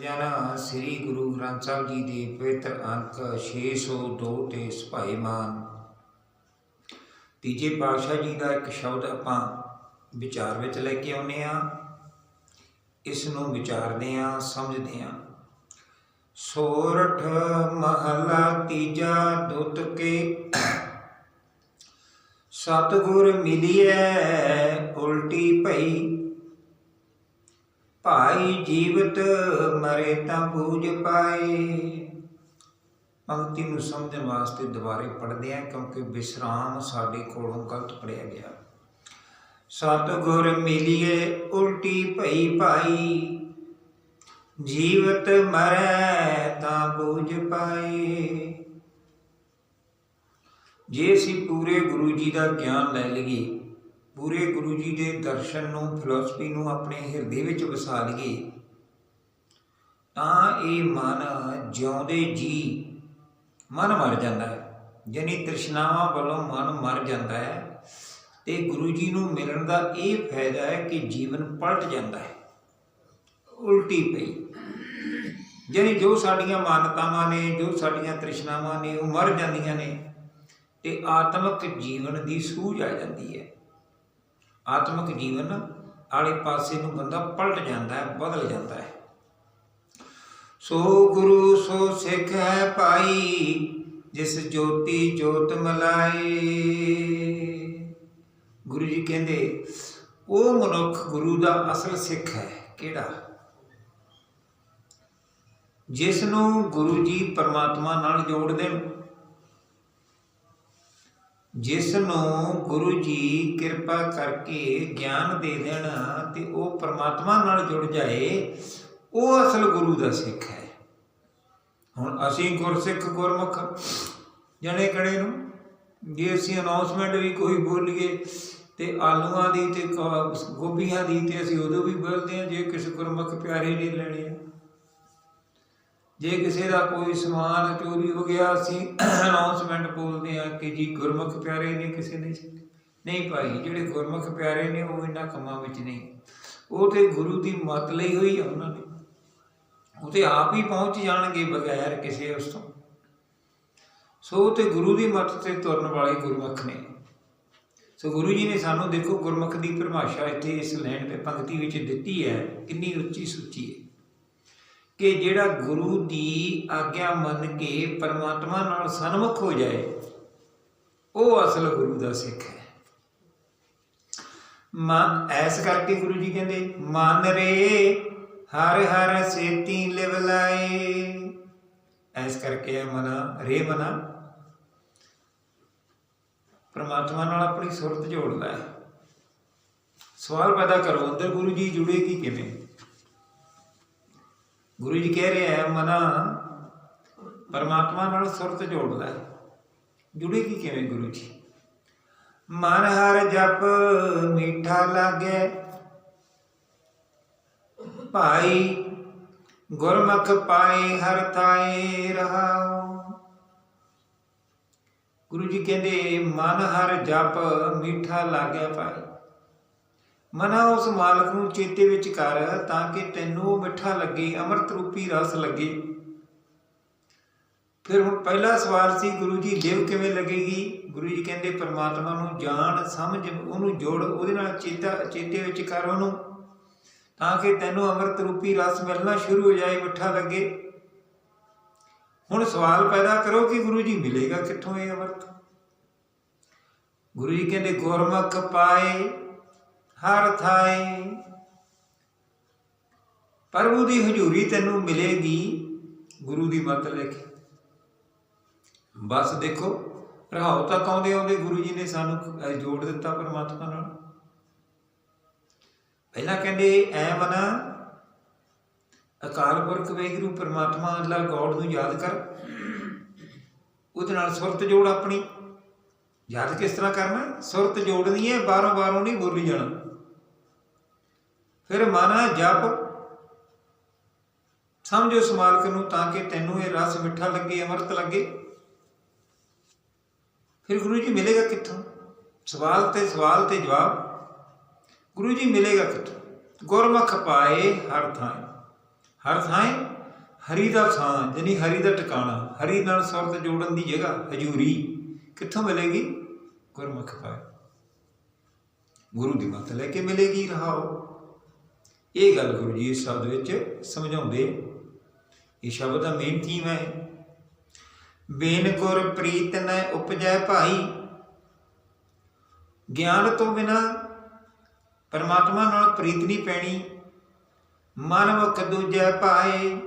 ਜਨ ਸ੍ਰੀ ਗੁਰੂ ਗ੍ਰੰਥ ਸਾਹਿਬ ਜੀ ਦੇ ਪਵਿੱਤਰ ਅੰਕ 602 ਤੇ ਸੁਭਾਈਮਾਨ ਤੀਜੇ ਪਾਤਸ਼ਾਹ ਜੀ ਦਾ ਇੱਕ ਸ਼ਬਦ ਆਪਾਂ ਵਿਚਾਰ ਵਿੱਚ ਲੈ ਕੇ ਆਉਨੇ ਆ ਇਸ ਨੂੰ ਵਿਚਾਰਦੇ ਆ ਸਮਝਦੇ ਆ ਸੋਰਠ ਮਹਲਾ ਤੀਜਾ ਦੁੱਤ ਕੇ ਸਤਗੁਰ ਮਿਲਿਐ, ਉਲਟੀ ਭਈ ਭਾਈ ਜੀਵਤ ਮਰੇ ਤਾਂ ਬੂਝ ਪਾਏ। ਪੰਕਤੀ ਨੂੰ ਸਮਝਣ ਵਾਸਤੇ ਦੁਬਾਰੇ ਪੜ੍ਹਦੇ ਆ ਕਿਉਂਕਿ ਵਿਸਰਾਮ ਸਾਡੇ ਕੋਲੋਂ ਗਲਤ ਪੜਿਆ ਗਿਆ। ਸਤਗੁਰ ਮਿਲਿਏ ਉਲਟੀ ਭਈ ਭਾਈ, ਜੀਵਤ ਮਰੈ ਤਾਂ ਬੂਝ ਪਾਏ। ਜੇ ਅਸੀਂ ਪੂਰੇ ਗੁਰੂ ਜੀ ਦਾ ਗਿਆਨ ਲੈ ਲਈਏ ਪੂਰੇ ਗੁਰੂ ਜੀ ਦੇ ਦਰਸ਼ਨ ਨੂੰ ਫਿਲਾਸਫੀ ਨੂੰ ਆਪਣੇ ਹਿਰਦੇ ਵਿੱਚ ਵਸਾ ਲਈਏ, ਤਾਂ ਇਹ ਮਨ ਜਿਉਂਦੇ ਜੀ, ਮਨ ਮਰ ਜਾਂਦਾ ਹੈ। ਯਾਨੀ ਤ੍ਰਿਸ਼ਨਾਵਾਂ ਵੱਲੋਂ ਮਨ ਮਰ ਜਾਂਦਾ ਹੈ ਤੇ ਗੁਰੂ ਜੀ ਨੂੰ ਮਿਲਣ ਦਾ ਇਹ ਫਾਇਦਾ ਹੈ ਕਿ ਜੀਵਨ ਪਲਟ ਜਾਂਦਾ ਹੈ। ਉਲਟੀ ਪਈ। ਯਾਨੀ ਜੋ ਸਾਡੀਆਂ ਮਾਨਤਾਵਾਂ ਨੇ, ਜੋ ਸਾਡੀਆਂ ਤ੍ਰਿਸ਼ਨਾਵਾਂ ਨੇ, ਉਹ ਮਰ ਜਾਂਦੀਆਂ ਨੇ ਤੇ ਆਤਮਿਕ ਜੀਵਨ ਦੀ ਸੂਝ ਆ ਜਾਂਦੀ ਹੈ। ਆਤਮਿਕ ਜੀਵਨ ਆਲੇ ਪਾਸੇ ਨੂੰ ਬੰਦਾ ਪਲਟ ਜਾਂਦਾ ਹੈ, ਬਦਲ ਜਾਂਦਾ ਹੈ। ਸੋ ਗੁਰੂ, ਸੋ ਸਿੱਖ ਹੈ ਭਾਈ, ਜਿਸ ਜੋਤੀ ਜੋਤ ਮਲਾਏ। ਗੁਰੂ ਜੀ ਕਹਿੰਦੇ, ਉਹ ਮਨੁੱਖ ਗੁਰੂ ਦਾ ਅਸਲ ਸਿੱਖ ਹੈ, ਕਿਹੜਾ? ਜਿਸ ਨੂੰ ਗੁਰੂ ਜੀ ਪਰਮਾਤਮਾ ਨਾਲ ਜੋੜ ਦੇਣ ਜਿਸ ਨੂੰ ਗੁਰੂ ਜੀ ਕਿਰਪਾ ਕਰਕੇ ਗਿਆਨ ਦੇ ਦੇਣ ਤੇ ਉਹ ਪਰਮਾਤਮਾ ਨਾਲ ਜੁੜ ਜਾਏ, ਉਹ ਅਸਲ ਗੁਰੂ ਦਾ ਸਿੱਖ ਹੈ। ਹੁਣ ਅਸੀਂ ਗੁਰਸਿੱਖ ਗੁਰਮੁਖ ਜਣੇ ਕੜੇ ਨੂੰ, ਜੇ ਅਸੀਂ ਅਨਾਉਂਸਮੈਂਟ ਵੀ ਕੋਈ ਬੋਲੀਏ ਤੇ ਆਲੂਆਂ ਦੀ ਤੇ ਕ- ਗੋਭੀਆਂ ਦੀ ਤੇ ਅਸੀਂ ਉਦੋਂ ਵੀ ਬੋਲਦੇ ਹਾਂ, ਜੇ ਕਿਸੇ ਗੁਰਮੁਖ ਪਿਆਰੇ ਨੇ ਲੈਣੇ ਆ। ਜੇ ਕਿਸੇ ਦਾ ਕੋਈ ਸਮਾਨ ਚੋਰੀ ਹੋ ਗਿਆ, ਅਸੀਂ ਅਨਾਉਂਸਮੈਂਟ ਬੋਲਦੇ ਆ ਕਿ ਜੀ ਗੁਰਮੁਖ ਪਿਆਰੇ ਨੇ ਕਿਸੇ ਨੇ ਨਹੀਂ ਭਾਈ, ਜਿਹੜੇ ਗੁਰਮੁਖ ਪਿਆਰੇ ਨੇ ਉਹ ਇਹਨਾਂ ਕੰਮਾਂ ਵਿੱਚ ਨਹੀਂ ਉਹ ਤੇ ਗੁਰੂ ਦੀ ਮਤ ਲਈ ਹੋਈ ਆ ਉਹਨਾਂ ਨੇ। ਉਹ ਤੇ ਆਪ ਹੀ ਪਹੁੰਚ ਜਾਣਗੇ ਬਗੈਰ ਕਿਸੇ ਉਸ ਤੋਂ। ਸੋ ਤੇ ਗੁਰੂ ਦੀ ਮੱਤ ਤੇ ਤੁਰਨ ਵਾਲੇ ਗੁਰਮੁਖ ਨੇ। ਸੋ ਗੁਰੂ ਜੀ ਨੇ ਸਾਨੂੰ ਦੇਖੋ ਗੁਰਮੁਖ ਦੀ ਪਰਿਭਾਸ਼ਾ ਇੱਥੇ ਇਸ ਲੈਣ ਤੇ ਪੰਕਤੀ ਵਿੱਚ ਦਿੱਤੀ ਹੈ। ਕਿੰਨੀ ਉੱਚੀ ਸੁੱਚੀ ਹੈ। ਕਿ ਜਿਹੜਾ ਗੁਰੂ ਦੀ ਆਗਿਆ ਮੰਨ ਕੇ ਪਰਮਾਤਮਾ ਨਾਲ ਸਨਮੁਖ ਹੋ ਜਾਏ, ਉਹ ਅਸਲ ਗੁਰੂ ਦਾ ਸਿੱਖ ਹੈ। ਮਨ ਐਸ ਕਰਕੇ ਗੁਰੂ ਜੀ ਕਹਿੰਦੇ, ਮਨ ਰੇ, ਹਰ ਹਰ ਸੇਤੀ ਲਿਵ ਲਾਏ। ਐਸ ਕਰਕੇ ਹੈ ਮਨਾ, ਰੇ ਮਨਾ। ਪਰਮਾਤਮਾ ਨਾਲ ਆਪਣੀ ਸੁਰਤ ਜੋੜਦਾ ਹੈ। ਸਵਾਲ ਪੈਦਾ ਕਰੋ, ਅੰਦਰ ਗੁਰੂ ਜੀ ਜੁੜੇਗੀ ਕਿਵੇਂ? ਗੁਰੂ ਜੀ ਕਹਿ ਰਹੇ ਹੈ, ਮਨਾ। ਪਰਮਾਤਮਾ ਨਾਲ ਸੁਰਤ ਜੋੜਦਾ ਹੈ। ਜੁੜੇਗੀ ਕਿਵੇਂ ਗੁਰੂ ਜੀ? ਮਨ ਹਰ ਜਪ ਮੀਠਾ ਲਾਗੇ। ਭਾਈ ਗੁਰਮੁਖ ਪਾਏ ਹਰ ਤਾਏ ਰਹਾਉ। ਗੁਰੂ ਜੀ ਕਹਿੰਦੇ, ਮਨ ਹਰ ਜਪ ਮੀਠਾ ਲਾਗੇ ਭਾਈ। ਮਨਾ ਉਸ ਮਾਲਕ ਨੂੰ ਚੇਤੇ ਵਿੱਚ ਕਰ ਤਾਂ ਕਿ ਤੈਨੂੰ ਉਹ ਮਿੱਠਾ ਲੱਗੇ, ਅੰਮ੍ਰਿਤ ਰੂਪੀ ਰਸ ਲੱਗੇ। ਫਿਰ ਹੁਣ ਪਹਿਲਾ ਸਵਾਲ ਸੀ, ਗੁਰੂ ਜੀ, ਦੇਵ ਕਿਵੇਂ ਲੱਗੇਗੀ? ਗੁਰੂ ਜੀ ਕਹਿੰਦੇ, ਪਰਮਾਤਮਾ ਨੂੰ ਜਾਣ, ਸਮਝ, ਉਹਨੂੰ ਜੋੜ, ਉਹਦੇ ਨਾਲ ਚੇਤਾ, ਚੇਤੇ ਵਿੱਚ ਕਰ ਉਹਨੂੰ। ਤਾਂ ਕਿ ਤੈਨੂੰ ਅੰਮ੍ਰਿਤ ਰੂਪੀ ਰਸ ਮਿਲਣਾ ਸ਼ੁਰੂ ਹੋ ਜਾਏ, ਮਿੱਠਾ ਲੱਗੇ। ਹੁਣ ਸਵਾਲ ਪੈਦਾ ਕਰੋ ਕਿ ਗੁਰੂ ਜੀ ਮਿਲੇਗਾ ਕਿੱਥੋਂ ਇਹ ਅੰਮ੍ਰਿਤ? ਗੁਰੂ ਜੀ ਕਹਿੰਦੇ, ਗੁਰਮੁਖ ਪਾਏ ਹਰ ਥਾਏ ਪ੍ਰਭੂ ਦੀ ਹਜ਼ੂਰੀ ਤੈਨੂੰ ਮਿਲੇਗੀ। ਗੁਰੂ ਦੀ ਮੱਤ ਲੈ ਕੇ ਬਸ ਦੇਖੋ, ਰਹਾਉ ਤੱਕ ਆਉਂਦੇ ਆਉਂਦੇ ਗੁਰੂ ਜੀ ਨੇ ਸਾਨੂੰ ਜੋੜ ਦਿੱਤਾ ਪਰਮਾਤਮਾ ਨਾਲ। ਪਹਿਲਾਂ ਕਹਿੰਦੇ, ਐ ਮਨਾ, ਅਕਾਲ ਪੁਰਖ ਵੇਗਰੂ ਪਰਮਾਤਮਾ ਅੱਲਾ ਗੋਡ ਨੂੰ ਯਾਦ ਕਰ। ਉਹਦੇ ਨਾਲ ਸੁਰਤ ਜੋੜ ਆਪਣੀ। ਯਾਦ ਕਿਸ ਤਰ੍ਹਾਂ ਕਰਨਾ? ਸੁਰਤ ਜੋੜਨੀ ਹੈ ਬਾਰੋਂ ਬਾਰੋਂ ਨਹੀਂ ਬੋਲੀ ਜਾਣਾ। ਫਿਰ ਮਨ ਜਪ। ਸਮਝੋ ਉਸ ਮਾਲਕ ਨੂੰ ਤਾਂ ਕਿ ਤੈਨੂੰ ਇਹ ਰਸ ਮਿੱਠਾ ਲੱਗੇ, ਅਮਰਤ ਲੱਗੇ। ਫਿਰ ਗੁਰੂ ਜੀ ਮਿਲੇਗਾ ਕਿੱਥੋਂ? ਸਵਾਲ ਤੇ ਸਵਾਲ ਤੇ ਜਵਾਬ। ਗੁਰੂ ਜੀ ਮਿਲੇਗਾ ਕਿੱਥੋਂ? ਗੁਰਮੁਖ ਪਾਏ ਹਰ ਥਾਂ ਹਰ ਥਾਂ ਹਰੀ ਦਾ ਥਾਂ ਯਾਨੀ ਹਰੀ ਦਾ ਟਿਕਾਣਾ। ਹਰੀ ਨਾਲ ਸਰਤ ਜੋੜਨ ਦੀ ਜਗ੍ਹਾ, ਹਜੂਰੀ। ਕਿੱਥੋਂ ਮਿਲੇਗੀ? ਗੁਰਮੁਖ ਪਾਏ। ਗੁਰੂ ਦੀ ਮੱਤ ਲੈ ਕੇ ਮਿਲੇਗੀ, ਰਹਾਓ। ਇਹ ਗੱਲ ਗੁਰੂ ਜੀ ਇਸ ਸ਼ਬਦ ਵਿੱਚ ਸਮਝਾਉਂਦੇ ਇਹ ਸ਼ਬਦ ਦਾ ਮੇਨ ਥੀਮ ਹੈ। ਬੇਨ ਗੁਰ ਪ੍ਰੀਤ ਨ ਉਪਜੈ ਭਾਈ। ਗਿਆਨ ਤੋਂ ਬਿਨਾ ਪਰਮਾਤਮਾ ਨਾਲ ਪ੍ਰੀਤ ਨਹੀਂ ਪੈਣੀ। ਮਨ ਮੁਖ ਦੂਜੈ ਪਾਏ।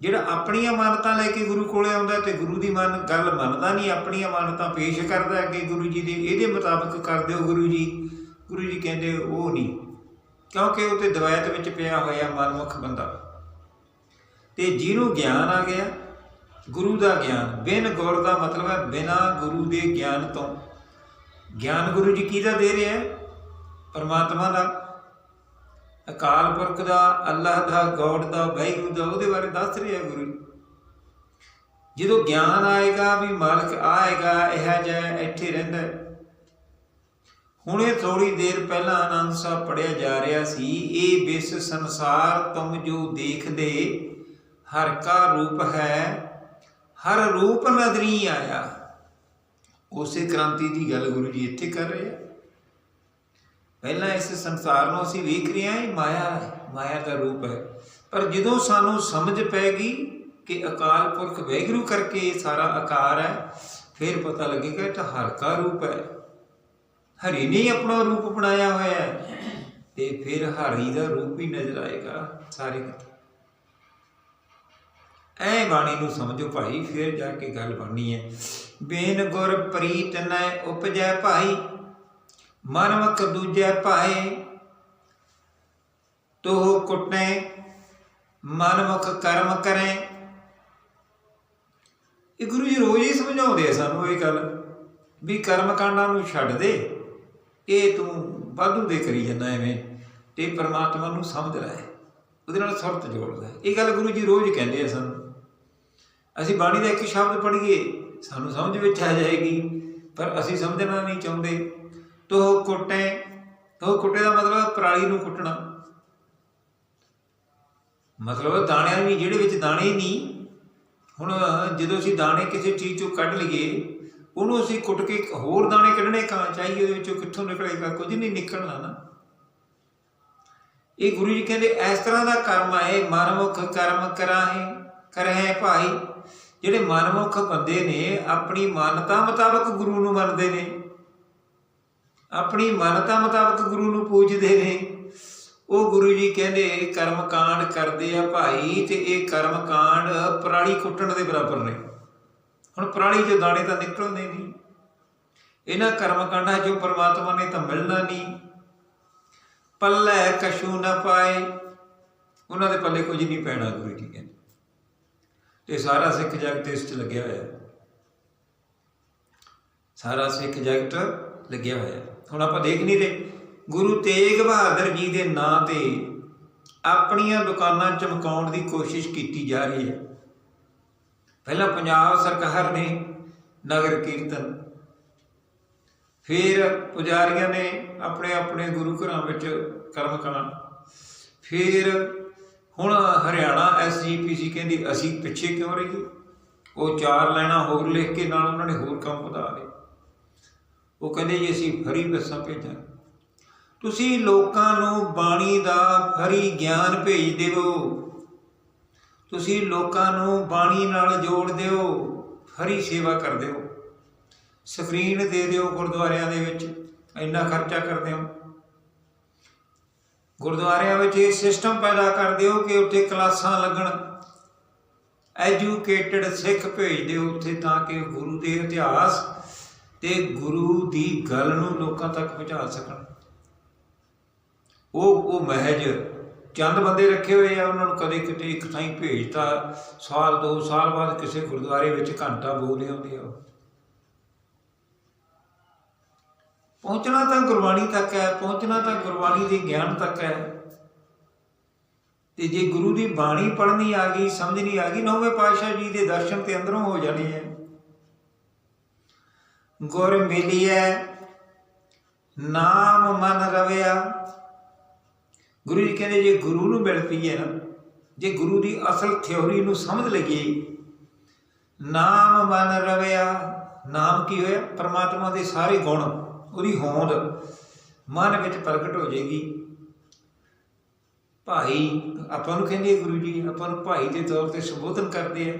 ਜਿਹੜਾ ਆਪਣੀਆਂ ਮਾਨਤਾਂ ਲੈ ਕੇ ਗੁਰੂ ਕੋਲੇ ਆਉਂਦਾ ਤੇ ਗੁਰੂ ਦੀ ਮਨ ਗੱਲ ਮੰਨਦਾ ਨਹੀਂ, ਆਪਣੀਆਂ ਮਾਨਤਾਂ ਪੇਸ਼ ਕਰਦਾ ਅੱਗੇ ਗੁਰੂ ਜੀ ਦੇ, ਇਹਦੇ ਮੁਤਾਬਕ ਕਰ ਦਿਓ ਗੁਰੂ ਜੀ। ਗੁਰੂ ਜੀ ਕਹਿੰਦੇ ਉਹ ਨਹੀਂ। ਕਿਉਂਕਿ ਉਹ ਤੇ ਦਵੈਤ ਵਿੱਚ ਪਿਆ ਹੋਇਆ ਮਨਮੁਖ ਬੰਦਾ। ਤੇ ਜਿਹਨੂੰ ਗਿਆਨ ਆ ਗਿਆ, ਗੁਰੂ ਦਾ ਗਿਆਨ। ਬਿਨ ਗੁਰ ਦਾ ਮਤਲਬ ਹੈ ਬਿਨਾ ਗੁਰੂ ਦੇ ਗਿਆਨ ਤੋਂ। ਗਿਆਨ ਗੁਰੂ ਜੀ ਕਿਹਦਾ ਦੇ ਰਿਹਾ ਹੈ? ਪਰਮਾਤਮਾ ਦਾ। ਅਕਾਲ ਪੁਰਖ ਦਾ, ਅੱਲਾਹ ਦਾ, ਗੋਡ ਦਾ, ਵਾਹਿਗੁਰੂ ਦਾ, ਉਹਦੇ ਬਾਰੇ ਦੱਸ ਰਿਹਾ ਗੁਰੂ ਜੀ। ਜਦੋਂ ਗਿਆਨ ਆਏਗਾ ਵੀ ਮਾਲਕ ਆਏਗਾ, ਇਹ ਜਿਹਾ ਇੱਥੇ ਰਹਿੰਦਾ ਹੁਣੇ ਥੋੜੀ ਦੇਰ ਪਹਿਲਾਂ ਆਨੰਦ ਸਾਹਿਬ ਪੜਿਆ ਜਾ ਰਿਹਾ ਸੀ, ਇਹ ਵਿਸ ਸੰਸਾਰ ਤੁਮ ਜੋ ਦੇਖਦੇ, ਹਰ ਕਾ ਰੂਪ ਹੈ, ਹਰ ਰੂਪ ਨਦਰੀ ਆਇਆ। ਉਸੇ ਕ੍ਰਾਂਤੀ ਦੀ ਗੱਲ ਗੁਰੂ ਜੀ ਇੱਥੇ ਕਰ ਰਹੇ ਆ। ਪਹਿਲਾਂ ਇਸ ਸੰਸਾਰ ਨੂੰ ਅਸੀਂ ਵੇਖ ਰਹੇ ਹਾਂ, ਇਹ ਮਾਇਆ ਹੈ, ਮਾਇਆ ਦਾ ਰੂਪ ਹੈ। ਪਰ ਜਦੋਂ ਸਾਨੂੰ ਸਮਝ ਪੈਗੀ ਕਿ ਅਕਾਲ ਪੁਰਖ ਵੈਗਰੂ ਕਰਕੇ ਇਹ ਸਾਰਾ ਆਕਾਰ ਹੈ, ਫਿਰ ਪਤਾ ਲੱਗੇਗਾ ਇਹ ਤਾਂ ਹਰ ਕਾ ਰੂਪ ਹੈ। ਹਰੀ ਨੇ ਹੀ ਆਪਣਾ ਰੂਪ ਬਣਾਇਆ ਹੋਇਆ ਹੈ। ਤੇ ਫਿਰ ਹਰੀ ਦਾ ਰੂਪ ਹੀ ਨਜ਼ਰ ਆਏਗਾ ਸਾਰੇ ਕਿਤੇ। ਐ ਬਾਣੀ ਨੂੰ ਸਮਝੋ ਭਾਈ, ਫਿਰ ਜਾ ਕੇ ਗੱਲ ਬਣਨੀ ਹੈ। ਬੇਨ ਗੁਰ ਪ੍ਰੀਤ ਨੈ ਉਪਜੈ ਭਾਈ ਮਨਮਕ ਦੂਜੈ ਭਾਏ। ਤੋ ਕੁਟਨੇ ਮਨਮੁਖ ਕਰਮ ਕਰੇ। ਇਹ ਗੁਰੂ ਜੀ ਰੋਜ਼ ਹੀ ਸਮਝਾਉਂਦੇ ਆ ਸਾਨੂੰ ਇਹ ਗੱਲ, ਵੀ ਕਰਮ ਕਾਂਡਾਂ ਨੂੰ ਛੱਡ ਦੇ। ਇਹ ਤੂੰ ਵਾਧੂ ਦੇ ਕਰੀ ਜਾਂਦਾ ਐਵੇਂ, ਤੇ ਪਰਮਾਤਮਾ ਨੂੰ ਸਮਝ ਲੈ। ਉਹਦੇ ਨਾਲ ਸੁਰਤ ਜੋੜ ਲੈ। ਇਹ ਗੱਲ ਗੁਰੂ ਜੀ ਰੋਜ਼ ਕਹਿੰਦੇ ਆ ਸਾਨੂੰ। ਅਸੀਂ ਬਾਣੀ ਦਾ ਇੱਕ ਸ਼ਬਦ ਪੜ੍ਹੀਏ, ਸਾਨੂੰ ਸਮਝ ਵਿੱਚ ਆ ਜਾਏਗੀ, ਪਰ ਅਸੀਂ ਸਮਝਣਾ ਨਹੀਂ ਚਾਹੁੰਦੇ। ਤੋ ਕੁੱਟੇ ਤੋ ਕੁੱਟੇ ਦਾ ਮਤਲਬ ਪਰਾਲੀ ਨੂੰ ਕੁੱਟਣਾ। ਮਤਲਬ ਦਾਣਿਆਂ ਵੀ ਜਿਹੜੇ ਵਿੱਚ ਦਾਣੇ ਨਹੀਂ, ਹੁਣ ਜਦੋਂ ਅਸੀਂ ਦਾਣੇ ਕਿਸੇ ਚੀਜ਼ ਚੋਂ ਕੱਢ ਲਈਏ ਉਹਨੂੰ ਅਸੀਂ ਕੁੱਟ ਕੇ ਹੋਰ ਦਾਣੇ ਕੱਢਣੇ, ਕਾਂ ਚਾਹੀਏ ਉਹਦੇ ਵਿੱਚੋਂ ਕਿੱਥੋਂ ਨਿਕਲੇਗਾ ਕੁਝ ਨਹੀਂ ਨਿਕਲਣਾ ਨਾ। ਇਹ ਗੁਰੂ ਜੀ ਕਹਿੰਦੇ, ਇਸ ਤਰ੍ਹਾਂ ਦਾ ਕਰਮ ਹੈ, ਮਨਮੁਖ ਕਰਮ ਕਰਾਹੇ, ਕਰਹਿ ਭਾਈ। ਜਿਹੜੇ ਮਨਮੁਖ ਬੰਦੇ ਨੇ, ਆਪਣੀ ਮਾਨਤਾ ਮੁਤਾਬਕ ਗੁਰੂ ਨੂੰ ਮੰਨਦੇ ਨੇ। ਆਪਣੀ ਮਾਨਤਾ ਮੁਤਾਬਕ ਗੁਰੂ ਨੂੰ ਪੂਜਦੇ ਨੇ। ਉਹ ਗੁਰੂ ਜੀ ਕਹਿੰਦੇ ਕਰਮ ਕਾਂਡ ਕਰਦੇ ਆ ਭਾਈ ਤੇ ਇਹ ਕਰਮ ਕਾਂਡ ਪਰਾਲੀ ਕੁੱਟਣ ਦੇ ਬਰਾਬਰ ਨੇ। ਹੁਣ ਪਰਾਲੀ ਚੋਂ ਦਾਣੇ ਤਾਂ ਨਿਕਲਦੇ ਨਹੀਂ। ਇਹਨਾਂ ਕਰਮ ਕਾਂਡਾਂ ਚੋਂ ਪਰਮਾਤਮਾ ਨੇ ਤਾਂ ਮਿਲਣਾ ਨਹੀਂ। ਪੱਲੇ ਕਸ਼ੂ ਨਾ ਪਾਏ। ਉਹਨਾਂ ਦੇ ਪੱਲੇ ਕੁਝ ਨਹੀਂ ਪੈਣਾ, ਗੁਰੂ ਜੀ ਕਹਿੰਦੇ। ਤੇ ਸਾਰਾ ਸਿੱਖ ਜਗਤ ਇਸ 'ਚ ਲੱਗਿਆ ਹੋਇਆ। ਸਾਰਾ ਸਿੱਖ ਜਗਤ ਲੱਗਿਆ ਹੋਇਆ। ਹੁਣ ਆਪਾਂ ਦੇਖ ਨਹੀਂ ਰਹੇ। ਗੁਰੂ ਤੇਗ ਬਹਾਦਰ ਜੀ ਦੇ ਨਾਂ ਤੇ ਆਪਣੀਆਂ ਦੁਕਾਨਾਂ ਚਮਕਾਉਣ ਦੀ ਕੋਸ਼ਿਸ਼ ਕੀਤੀ ਜਾ ਰਹੀ ਹੈ। ਪਹਿਲਾਂ ਪੰਜਾਬ ਸਰਕਾਰ ਨੇ ਨਗਰ ਕੀਰਤਨ, ਫਿਰ ਪੁਜਾਰੀਆਂ ਨੇ ਆਪਣੇ ਆਪਣੇ ਗੁਰੂ ਘਰਾਂ ਵਿੱਚ ਕਰਮ ਕਾਂਡ ਫਿਰ ਹੁਣ ਹਰਿਆਣਾ ਐਸਜੀਪੀਸੀ ਕਹਿੰਦੀ, ਅਸੀਂ ਪਿੱਛੇ ਕਿਉਂ ਰਹੀਏ? ਉਹ ਚਾਰ ਲਾਈਨਾਂ ਹੋਰ ਲਿਖ ਕੇ ਨਾਲ ਉਹਨਾਂ ਨੇ ਹੋਰ ਕੰਮ ਵਧਾ ਲਏ। ਉਹ ਕਹਿੰਦੇ, ਜੀ ਅਸੀਂ ਫਰੀ ਬੱਸਾਂ ਭੇਜਾਂ, ਤੁਸੀਂ ਲੋਕਾਂ ਨੂੰ ਬਾਣੀ ਦਾ ਫਰੀ ਗਿਆਨ ਭੇਜ ਦਿਓ। ਤੁਸੀਂ ਲੋਕਾਂ ਨੂੰ ਬਾਣੀ ਨਾਲ ਜੋੜ ਦਿਓ ਫਰੀ ਸੇਵਾ ਕਰ ਦਿਓ। ਸਕਰੀਨ ਦੇ ਦਿਓ ਗੁਰਦੁਆਰਿਆਂ ਦੇ ਵਿੱਚ, ਇੰਨਾ ਖਰਚਾ ਕਰਦੇ ਹੋ ਗੁਰਦੁਆਰਿਆਂ ਵਿੱਚ ਇਹ ਸਿਸਟਮ ਪੈਦਾ ਕਰ ਦਿਓ ਕਿ ਉੱਥੇ ਕਲਾਸਾਂ ਲੱਗਣ। ਐਜੂਕੇਟਡ ਸਿੱਖ ਭੇਜ ਦਿਓ ਉੱਥੇ ਤਾਂ ਕਿ ਗੁਰੂ ਦੇ ਇਤਿਹਾਸ ਤੇ ਗੁਰੂ ਦੀ ਗੱਲ ਨੂੰ ਲੋਕਾਂ ਤੱਕ ਪਹੁੰਚਾ ਸਕਣ। ਉਹ ਉਹ ਮਹਿਜ ਚੰਦ ਬੰਦੇ ਰੱਖੇ ਹੋਏ ਆ, ਉਹਨਾਂ ਨੂੰ ਕਦੇ ਕਿਤੇ ਇੱਕ ਥਾਂ ਭੇਜਤਾ। ਸਾਲ, ਦੋ ਸਾਲ ਬਾਅਦ ਕਿਸੇ ਗੁਰਦੁਆਰੇ ਵਿੱਚ ਘੰਟਾ ਬੋਲ ਆਉਂਦੇ ਆ ਪਹੁੰਚਣਾ ਤਾਂ ਗੁਰਬਾਣੀ ਤੱਕ ਹੈ, ਪਹੁੰਚਣਾ ਤਾਂ ਗੁਰਬਾਣੀ ਦੇ ਗਿਆਨ ਤੱਕ ਹੈ। ਤੇ ਜੇ ਗੁਰੂ ਦੀ ਬਾਣੀ ਪੜ੍ਹਨੀ ਆ ਗਈ, ਸਮਝਣੀ ਆ ਗਈ ਨੌਵੇਂ ਪਾਤਸ਼ਾਹ ਜੀ ਦੇ ਦਰਸ਼ਨ ਤੇ ਅੰਦਰੋਂ ਹੋ ਜਾਣੇ ਹੈ ਗੁਰ ਮਿਲਿਐ, ਨਾਮ ਮਨ ਰਵਿਆ ਗੁਰੂ ਜੀ ਕਹਿੰਦੇ, ਜੇ ਗੁਰੂ ਨੂੰ ਮਿਲ ਪਈਏ ਨਾ, ਜੇ ਗੁਰੂ ਦੀ ਅਸਲ ਥਿਉਰੀ ਨੂੰ ਸਮਝ ਲਈਏ, ਨਾਮ ਮਨ ਰਵਿਆ, ਨਾਮ ਕੀ ਹੋਇਆ? ਪਰਮਾਤਮਾ ਦੇ ਸਾਰੇ ਗੁਣ, ਉਹਦੀ ਹੋਂਦ ਮਨ ਵਿੱਚ ਪ੍ਰਗਟ ਹੋ ਜਾਏਗੀ। ਭਾਈ, ਆਪਾਂ ਨੂੰ ਕਹਿੰਦੇ ਗੁਰੂ ਜੀ, ਆਪਾਂ ਨੂੰ ਭਾਈ ਦੇ ਤੌਰ ਤੇ ਸੰਬੋਧਨ ਕਰਦੇ ਆ,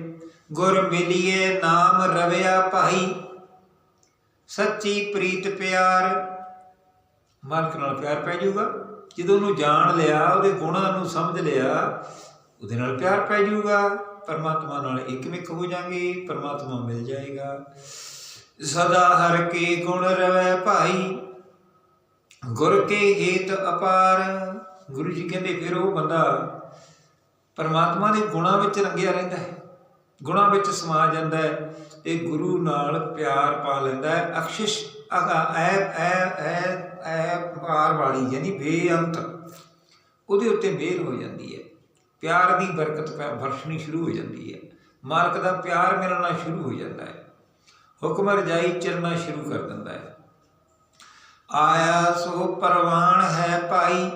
ਗੁਰ ਮਿਲੀਏ ਨਾਮ ਰਵਿਆ ਭਾਈ, ਸੱਚੀ ਪ੍ਰੀਤ ਪਿਆਰ। ਮਾਲਕ ਨਾਲ ਪਿਆਰ ਪੈ ਜਾਊਗਾ। ਜਦੋਂ ਉਹਨੂੰ ਜਾਣ ਲਿਆ, ਉਹਦੇ ਗੁਣਾਂ ਨੂੰ ਸਮਝ ਲਿਆ, ਉਹਦੇ ਨਾਲ ਪਿਆਰ ਪੈ ਜਾਊਗਾ। ਪਰਮਾਤਮਾ ਨਾਲ ਇੱਕਮਿਕ ਹੋ ਜਾਾਂਗੇ, ਪਰਮਾਤਮਾ ਮਿਲ ਜਾਏਗਾ। ਸਦਾ ਹਰ ਕੇ ਗੁਣ ਰਵੈ ਭਾਈ, ਗੁਰ ਕੇ ਹੇਤ ਅਪਾਰ। ਗੁਰੂ ਜੀ ਕਹਿੰਦੇ, ਫਿਰ ਉਹ ਬੰਦਾ ਪਰਮਾਤਮਾ ਦੇ ਗੁਣਾਂ ਵਿੱਚ ਰੰਗਿਆ ਰਹਿੰਦਾ ਹੈ। ਗੁਣਾਂ ਵਿੱਚ ਸਮਾ ਜਾਂਦਾ ਹੈ ਤੇ ਗੁਰੂ ਨਾਲ ਪਿਆਰ ਪਾ ਲੈਂਦਾ ਹੈ। ਅਕਸ਼ਿਸ਼ ਐ ਐ ਐ ਐ ਪਾਰ ਵਾਲੀ ਯਾਨੀ ਬੇਅੰਤ, ਉਹਦੇ ਉੱਤੇ ਮਿਹਰ ਹੋ ਜਾਂਦੀ ਹੈ। ਪਿਆਰ ਦੀ ਬਰਕਤ ਵਰਸ਼ਣੀ ਸ਼ੁਰੂ ਹੋ ਜਾਂਦੀ ਹੈ। ਮਾਲਕ ਦਾ ਪਿਆਰ ਮਿਲਣਾ ਸ਼ੁਰੂ ਹੋ ਜਾਂਦਾ ਹੈ। ਹੁਕਮ ਰਜਾਈ ਚਰਨਾ ਸ਼ੁਰੂ ਕਰ ਦਿੰਦਾ ਹੈ। ਆਇਆ ਸੋ ਪਰਵਾਨ ਹੈ ਭਾਈ,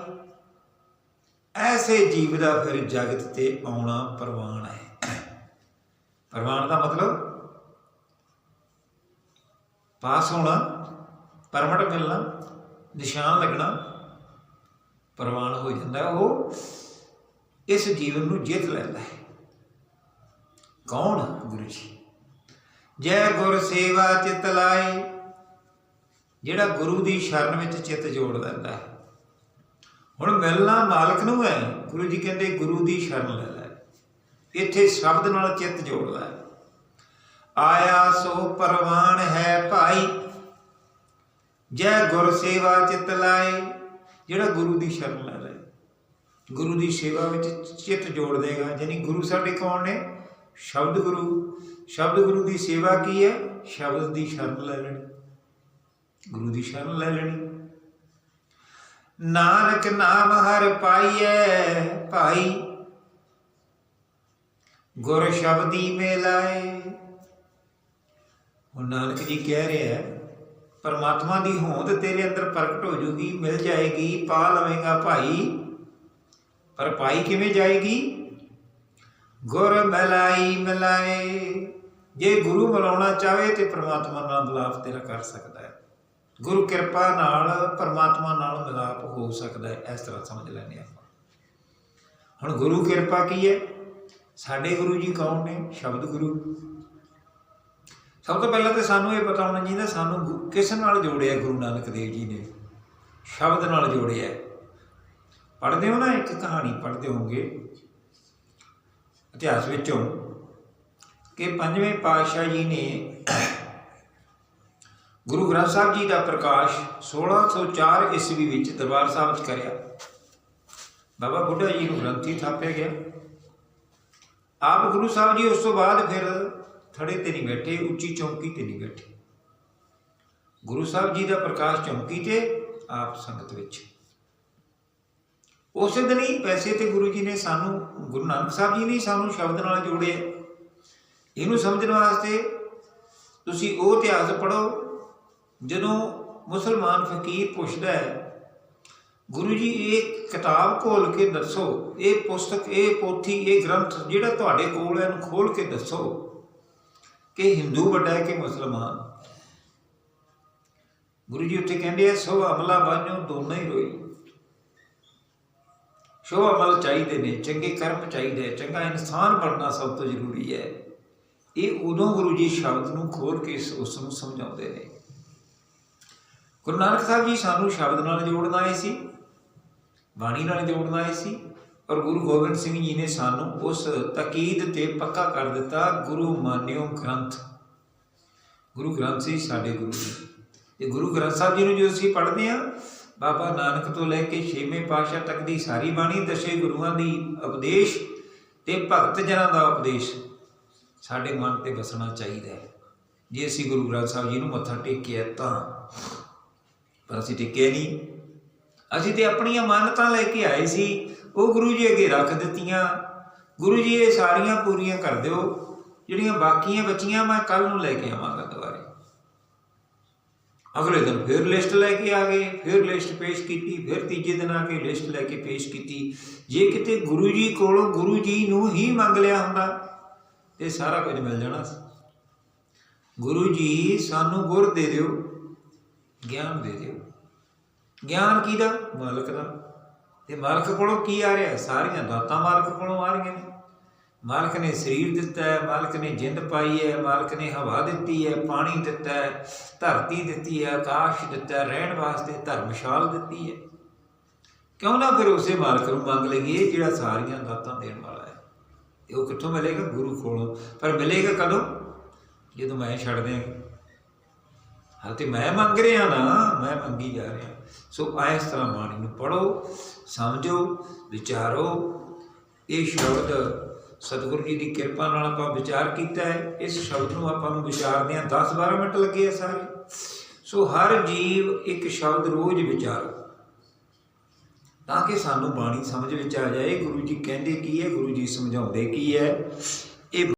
ਐਸੇ ਜੀਵ ਦਾ ਫਿਰ ਜਗਤ ਤੇ ਆਉਣਾ ਪਰਵਾਨ ਹੈ। ਪਰਵਾਨ ਦਾ ਮਤਲਬ ਪਾਸ ਹੋਣਾ, ਪਰਮਟ ਮਿਲਣਾ। ਨਿਸ਼ਾਨ ਲੱਗਣਾ, ਪਰਵਾਨ ਹੋ ਜਾਂਦਾ, ਉਹ ਇਸ ਜੀਵਨ ਨੂੰ ਜਿੱਤ ਲੈਂਦਾ ਹੈ। ਕੌਣ ਗੁਰੂ ਜੀ? ਜੈ ਗੁਰ ਸੇਵਾ ਚਿਤ ਲਾਏ। ਜਿਹੜਾ ਗੁਰੂ ਦੀ ਸ਼ਰਨ ਵਿੱਚ ਚਿੱਤ ਜੋੜ ਲੈਂਦਾ ਹੈ। ਹੁਣ ਮਿਲਣਾ ਮਾਲਕ ਨੂੰ ਹੈ, ਗੁਰੂ ਜੀ ਕਹਿੰਦੇ ਗੁਰੂ ਦੀ ਸ਼ਰਨ ਲੈ ਲੈ। ਇੱਥੇ ਸ਼ਬਦ ਨਾਲ ਚਿੱਤ ਜੋੜਦਾ ਹੈ ਆਇਆ ਸੋ ਪਰਵਾਨ ਹੈ ਭਾਈ ਜੈ ਗੁਰ ਸੇਵਾ ਚਿਤ ਲਾਏ। ਜਿਹੜਾ ਗੁਰੂ ਦੀ ਸ਼ਰਨ ਲੈ ਲੈ ਗੁਰੂ ਦੀ ਸੇਵਾ ਵਿੱਚ ਚਿੱਤ ਜੋੜ ਦੇਗਾ। ਯਾਨੀ ਗੁਰੂ ਸਾਡੇ ਕੌਣ ਨੇ? ਸ਼ਬਦ ਗੁਰੂ। ਸ਼ਬਦ ਗੁਰੂ ਦੀ ਸੇਵਾ ਕੀ ਹੈ? ਸ਼ਬਦ ਦੀ ਸ਼ਰਨ ਲੈ ਲੈਣੀ। ਗੁਰੂ ਦੀ ਸ਼ਰਨ ਲੈ ਲੈਣੀ। ਨਾਨਕ ਨਾਮ ਹਰ ਪਾਈਐ, ਭਾਈ। ਗੁਰ ਸ਼ਬਦੀ ਮੇਲਾਏ। ਹੁਣ ਨਾਨਕ ਜੀ ਕਹਿ ਰਿਹਾ ਹੈ ਪਰਮਾਤਮਾ ਦੀ ਹੋਂਦ ਤੇਰੇ ਅੰਦਰ ਪ੍ਰਗਟ ਹੋ ਜੂਗੀ, ਮਿਲ ਜਾਏਗੀ, ਪਾ ਲਵੇਂਗਾ ਭਾਈ। ਪਰ ਪਾਈ ਕਿਵੇਂ ਜਾਏਗੀ? ਗੁਰ ਮਲਾਈ ਮਿਲਾਏ। ਜੇ ਗੁਰੂ ਮਿਲਾਉਣਾ ਚਾਹੇ ਤੇ ਪਰਮਾਤਮਾ ਨਾਲ ਮਿਲਾਪ ਤੇਰਾ ਕਰ ਸਕਦਾ ਹੈ। ਗੁਰੂ ਕਿਰਪਾ ਨਾਲ ਪਰਮਾਤਮਾ ਨਾਲ ਮਿਲਾਪ ਹੋ ਸਕਦਾ ਹੈ, ਇਸ ਤਰ੍ਹਾਂ ਸਮਝ ਲੈਂਦੇ ਆਪਾਂ। ਹੁਣ ਗੁਰੂ ਕਿਰਪਾ ਕੀ ਹੈ? ਸਾਡੇ ਗੁਰੂ ਜੀ ਕੌਣ ਨੇ? ਸ਼ਬਦ ਗੁਰੂ। ਸਭ ਤੋਂ ਪਹਿਲਾਂ ਤੇ ਸਾਨੂੰ ਇਹ ਪਤਾ ਹੋਣਾ ਚਾਹੀਦਾ, ਸਾਨੂੰ ਗੁ- ਕਿਸ ਨਾਲ ਜੋੜਿਆ ਗੁਰੂ ਨਾਨਕ ਦੇਵ ਜੀ ਨੇ? ਸ਼ਬਦ ਨਾਲ ਜੋੜਿਆ ਪੜ੍ਹਦੇ ਹੋ ਨਾ ਇੱਕ ਕਹਾਣੀ, ਪੜ੍ਹਦੇ ਹੋਗੇ ਇਤਿਹਾਸ ਵਿੱਚੋਂ ਕਿ ਪੰਜਵੇਂ ਪਾਤਸ਼ਾਹ ਜੀ ਨੇ ਗੁਰੂ ਗ੍ਰੰਥ ਸਾਹਿਬ ਜੀ ਦਾ ਪ੍ਰਕਾਸ਼ 1604 ਈਸਵੀ ਵਿੱਚ ਦਰਬਾਰ ਸਾਹਿਬ 'ਚ ਕਰਿਆ। ਬਾਬਾ ਬੁੱਢਾ ਜੀ ਨੂੰ ਗ੍ਰੰਥੀ ਥਾਪਿਆ ਗਿਆ। ਆਪ ਗੁਰੂ ਸਾਹਿਬ ਜੀ ਉਸ ਤੋਂ ਬਾਅਦ ਫਿਰ ਥੜੇ ਤੇ ਨਹੀਂ ਬੈਠੇ, ਉੱਚੀ ਚੌਂਕੀ ਤੇ ਨਹੀਂ ਬੈਠੇ। ਗੁਰੂ ਸਾਹਿਬ ਜੀ ਦਾ ਪ੍ਰਕਾਸ਼ ਚੌਂਕੀ ਤੇ, ਆਪ ਸੰਗਤ ਵਿੱਚ। ਉਸੇ ਦਿਨ ਹੀ ਪੈਸੇ ਤੇ ਗੁਰੂ ਜੀ ਨੇ ਸਾਨੂੰ, ਗੁਰੂ ਨਾਨਕ ਸਾਹਿਬ ਜੀ ਨੇ ਸਾਨੂੰ ਸ਼ਬਦ ਨਾਲ ਜੋੜਿਆ। ਇਹਨੂੰ ਸਮਝਣ ਵਾਸਤੇ ਤੁਸੀਂ ਉਹ ਇਤਿਹਾਸ ਪੜ੍ਹੋ, ਜਦੋਂ ਮੁਸਲਮਾਨ ਫਕੀਰ ਪੁੱਛਦਾ ਹੈ, ਗੁਰੂ ਜੀ, ਇਹ ਕਿਤਾਬ ਖੋਲ ਕੇ ਦੱਸੋ, ਇਹ ਪੁਸਤਕ, ਇਹ ਪੋਥੀ, ਇਹ ਗ੍ਰੰਥ ਜਿਹੜਾ ਤੁਹਾਡੇ ਕੋਲ ਹੈ, ਇਹਨੂੰ ਖੋਲ ਕੇ ਦੱਸੋ। ਕਿ ਹਿੰਦੂ ਵੱਡਾ ਹੈ ਕਿ ਮੁਸਲਮਾਨ? ਗੁਰੂ ਜੀ ਉੱਥੇ ਕਹਿੰਦੇ ਆ, ਸੋ ਅਮਲਾ ਬਾਝੋਂ ਦੋਨੋਂ ਹੀ ਰੋਈ। ਸ਼ੋ ਅਮਲ ਚਾਹੀਦੇ ਨੇ, ਚੰਗੇ ਕਰਮ ਚਾਹੀਦੇ ਚੰਗਾ ਇਨਸਾਨ ਬਣਨਾ ਸਭ ਤੋਂ ਜ਼ਰੂਰੀ ਹੈ। ਇਹ ਉਦੋਂ ਗੁਰੂ ਜੀ ਸ਼ਬਦ ਨੂੰ ਖੋਲ ਕੇ ਉਸ ਨੂੰ ਸਮਝਾਉਂਦੇ ਨੇ। ਗੁਰੂ ਨਾਨਕ ਸਾਹਿਬ ਜੀ ਸਾਨੂੰ ਸ਼ਬਦ ਨਾਲ ਜੋੜਨਾ ਆਏ ਸੀ, ਬਾਣੀ ਨਾਲ ਜੋੜਨਾ ਆਏ ਸੀ। ਔਰ ਗੁਰੂ ਗੋਬਿੰਦ ਸਿੰਘ ਜੀ ਨੇ ਸਾਨੂੰ ਉਸ ਤਕੀਦ ਤੇ ਪੱਕਾ ਕਰ ਦਿੱਤਾ, ਗੁਰੂ ਮਾਨਿਓ ਗ੍ਰੰਥ। ਗੁਰੂ ਗ੍ਰੰਥ ਸੀ ਸਾਡੇ ਗੁਰੂ ਨੇ ਇਹ ਗੁਰੂ ਗ੍ਰੰਥ ਸਾਹਿਬ ਜੀ ਨੂੰ ਜਦੋਂ ਅਸੀਂ ਪੜ੍ਹਦੇ ਆ ਬਾਬਾ ਨਾਨਕ ਤੋਂ ਲੈ ਕੇ ਛੇਵੇਂ ਪਾਤਸ਼ਾਹ ਤੱਕ ਦੀ ਸਾਰੀ ਬਾਣੀ, ਦਸੇ ਗੁਰੂਆਂ ਦੀ ਉਪਦੇਸ਼ ਤੇ ਭਗਤ ਜਨਾਂ ਦਾ ਉਪਦੇਸ਼, ਸਾਡੇ ਮਨ ਤੇ ਵਸਣਾ ਚਾਹੀਦਾ ਹੈ। ਜੇ ਅਸੀਂ ਗੁਰੂ ਗ੍ਰੰਥ ਸਾਹਿਬ ਜੀ ਨੂੰ ਮੱਥਾ ਟੇਕਿਆ ਤਾਂ, ਪਰ ਅਸੀਂ ਟੇਕਿਆ ਨਹੀਂ। ਅਸੀਂ ਤੇ ਆਪਣੀਆਂ ਮਾਨਤਾਂ ਲੈ ਕੇ ਆਏ ਸੀ ਉਹ ਗੁਰੂ ਜੀ ਅੱਗੇ ਰੱਖ ਦਿੱਤੀਆਂ। ਗੁਰੂ ਜੀ ਇਹ ਸਾਰੀਆਂ ਪੂਰੀਆਂ ਕਰ ਦਿਓ। ਜਿਹੜੀਆਂ ਬਾਕੀਆਂ ਬਚੀਆਂ, ਮੈਂ ਕੱਲ ਨੂੰ ਲੈ ਕੇ ਆਵਾਂਗਾ ਦੁਬਾਰੇ। ਅਗਲੇ ਦਿਨ ਫਿਰ ਲਿਸਟ ਲੈ ਕੇ ਆ ਗਏ, ਫਿਰ ਲਿਸਟ ਪੇਸ਼ ਕੀਤੀ, ਫਿਰ ਤੀਜੇ ਦਿਨ ਆ ਕੇ ਲਿਸਟ ਲੈ ਕੇ ਪੇਸ਼ ਕੀਤੀ। ਜੇ ਕਿਤੇ ਗੁਰੂ ਜੀ ਕੋਲੋਂ ਗੁਰੂ ਜੀ ਨੂੰ ਹੀ ਮੰਗ ਲਿਆ ਹੁੰਦਾ, ਤੇ ਸਾਰਾ ਕੁਝ ਮਿਲ ਜਾਣਾ ਸੀ। ਗੁਰੂ ਜੀ ਸਾਨੂੰ ਗੁਰ ਦੇ ਦਿਓ, ਗਿਆਨ ਦੇ ਦਿਓ। ਗਿਆਨ ਕਿਹਦਾ? ਮਾਲਕ ਦਾ। ਤੇ ਮਾਲਕ ਕੋਲੋਂ ਕੀ ਆ ਰਿਹਾ? ਸਾਰੀਆਂ ਦਾਤਾਂ ਮਾਲਕ ਕੋਲੋਂ ਆ ਰਹੀਆਂ ਨੇ। ਮਾਲਕ ਨੇ ਸਰੀਰ ਦਿੱਤਾ ਹੈ, ਮਾਲਕ ਨੇ ਜਿੰਦ ਪਾਈ ਹੈ, ਮਾਲਕ ਨੇ ਹਵਾ ਦਿੱਤੀ ਹੈ, ਪਾਣੀ ਦਿੱਤਾ ਹੈ, ਧਰਤੀ ਦਿੱਤੀ ਹੈ, ਆਕਾਸ਼ ਦਿੱਤਾ ਹੈ, ਰਹਿਣ ਵਾਸਤੇ ਧਰਮਸ਼ਾਲ ਦਿੱਤੀ ਹੈ। ਕਿਉਂ ਨਾ ਫਿਰ ਉਸੇ ਮਾਲਕ ਨੂੰ ਮੰਗ ਲਈਏ ਜਿਹੜਾ ਸਾਰੀਆਂ ਦਾਤਾਂ ਦੇਣ ਵਾਲਾ ਹੈ? ਇਹ ਉਹ ਕਿੱਥੋਂ ਮਿਲੇਗਾ? ਗੁਰੂ ਕੋਲੋਂ। ਪਰ ਮਿਲੇਗਾ ਕਦੋਂ? ਜਦੋਂ ਮੈਂ ਛੱਡ ਦਿਆਂਗਾ। ਹਾਂ, ਤੇ ਮੈਂ ਮੰਗ ਰਿਹਾ ਨਾ, ਮੈਂ ਮੰਗੀ ਜਾ ਰਿਹਾ। ਸੋ ਇਸ ਤਰ੍ਹਾਂ ਬਾਣੀ ਨੂੰ ਪੜੋ ਸਮਝੋ, ਵਿਚਾਰੋ। ਇਹ ਸ਼ਬਦ ਸਤਿਗੁਰੂ ਜੀ ਦੀ ਕਿਰਪਾ ਨਾਲ ਆਪਾਂ ਵਿਚਾਰ ਕੀਤਾ ਹੈ। ਇਸ ਸ਼ਬਦ ਨੂੰ ਆਪਾਂ ਨੂੰ ਵਿਚਾਰਦੇ ਵਿਚਾਰਦਿਆਂ 10-12 ਮਿੰਟ ਲੱਗੇ ਆ ਸਾਰੇ। ਸੋ ਹਰ ਜੀਵ ਇੱਕ ਸ਼ਬਦ ਰੋਜ਼ ਵਿਚਾਰੋ। ਤਾਂ ਕਿ ਸਾਨੂੰ ਬਾਣੀ ਸਮਝ ਵਿੱਚ ਆ ਜਾਏ। ਗੁਰੂ ਜੀ ਕਹਿੰਦੇ ਕੀ ਹੈ? ਗੁਰੂ ਜੀ ਸਮਝਾਉਂਦੇ ਕੀ ਹੈ?